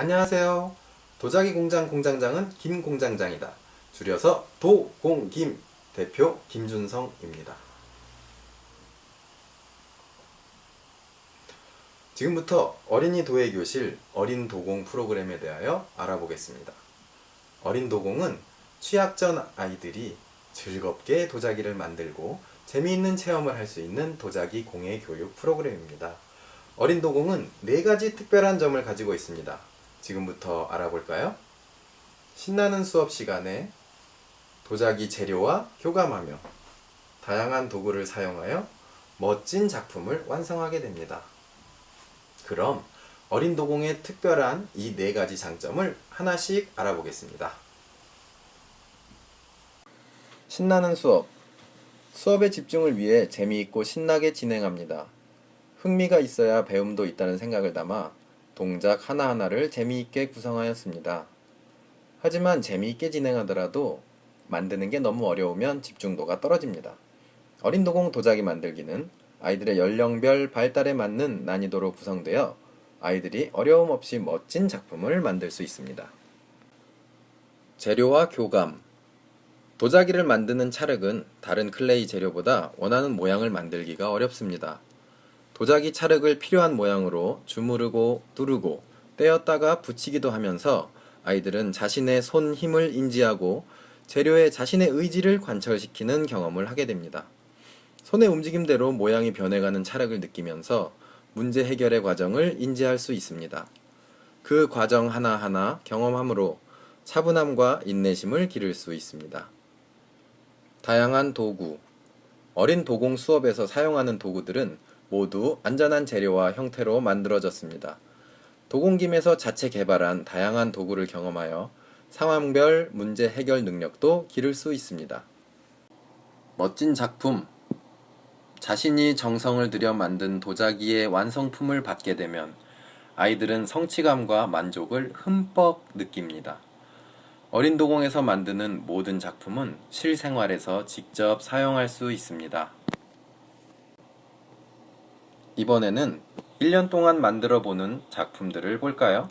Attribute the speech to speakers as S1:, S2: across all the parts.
S1: 안녕하세요. 도자기 공장 공장장은 김 공장장이다. 줄여서 도공김 대표 김준성입니다. 지금부터 어린이 도예 교실 어린 도공 프로그램에 대하여 알아보겠습니다. 어린 도공은 취약 전 아이들이 즐겁게 도자기를 만들고 재미있는 체험을 할 수 있는 도자기 공예 교육 프로그램입니다. 어린 도공은 네 가지 특별한 점을 가지고 있습니다. 지금부터 알아볼까요? 신나는 수업 시간에 도자기 재료와 교감하며 다양한 도구를 사용하여 멋진 작품을 완성하게 됩니다. 그럼 어린 도공의 특별한 이 네 가지 장점을 하나씩 알아보겠습니다. 신나는 수업. 수업의 집중을 위해 재미있고 신나게 진행합니다. 흥미가 있어야 배움도 있다는 생각을 담아 동작 하나하나를 재미있게 구성하였습니다. 하지만 재미있게 진행하더라도 만드는 게 너무 어려우면 집중도가 떨어집니다. 어린 도공 도자기 만들기는 아이들의 연령별 발달에 맞는 난이도로 구성되어 아이들이 어려움 없이 멋진 작품을 만들 수 있습니다. 재료와 교감 도자기를 만드는 찰흙은 다른 클레이 재료보다 원하는 모양을 만들기가 어렵습니다. 도자기 찰흙을 필요한 모양으로 주무르고 뚜르고 떼었다가 붙이기도 하면서 아이들은 자신의 손 힘을 인지하고 재료에 자신의 의지를 관철시키는 경험을 하게 됩니다. 손의 움직임대로 모양이 변해가는 찰흙을 느끼면서 문제 해결의 과정을 인지할 수 있습니다. 그 과정 하나하나 경험함으로 차분함과 인내심을 기를 수 있습니다. 다양한 도구 어린 도공 수업에서 사용하는 도구들은 모두 안전한 재료와 형태로 만들어졌습니다. 도공김에서 자체 개발한 다양한 도구를 경험하여 상황별 문제 해결 능력도 기를 수 있습니다. 멋진 작품 자신이 정성을 들여 만든 도자기의 완성품을 받게 되면 아이들은 성취감과 만족을 흠뻑 느낍니다. 어린 도공에서 만드는 모든 작품은 실생활에서 직접 사용할 수 있습니다. 이번에는 1년 동안 만들어 보는 작품들을 볼까요?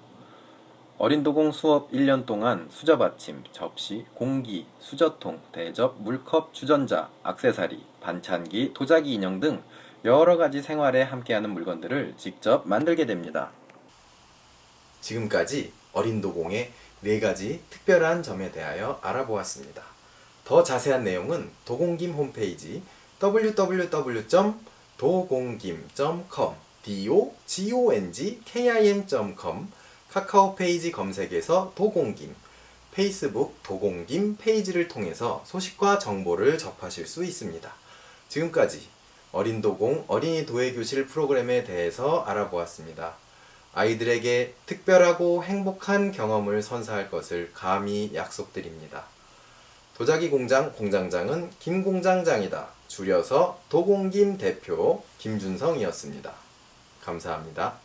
S1: 어린 도공 수업 1년 동안 수저 받침, 접시, 공기, 수저통, 대접, 물컵, 주전자, 악세사리, 반찬기, 도자기 인형 등 여러 가지 생활에 함께하는 물건들을 직접 만들게 됩니다. 지금까지 어린 도공의 네 가지 특별한 점에 대하여 알아보았습니다. 더 자세한 내용은 도공김 홈페이지 www. 도공김.com d-o-g-o-n-g-k-i-m.com 카카오 페이지 검색에서 도공김, 페이스북 도공김 페이지를 통해서 소식과 정보를 접하실 수 있습니다. 지금까지 어린 도공 어린이 도예 교실 프로그램에 대해서 알아보았습니다. 아이들에게 특별하고 행복한 경험을 선사할 것을 감히 약속드립니다. 도자기 공장 공장장은 김 공장장이다. 줄여서 도공김 대표 김준성이었습니다. 감사합니다.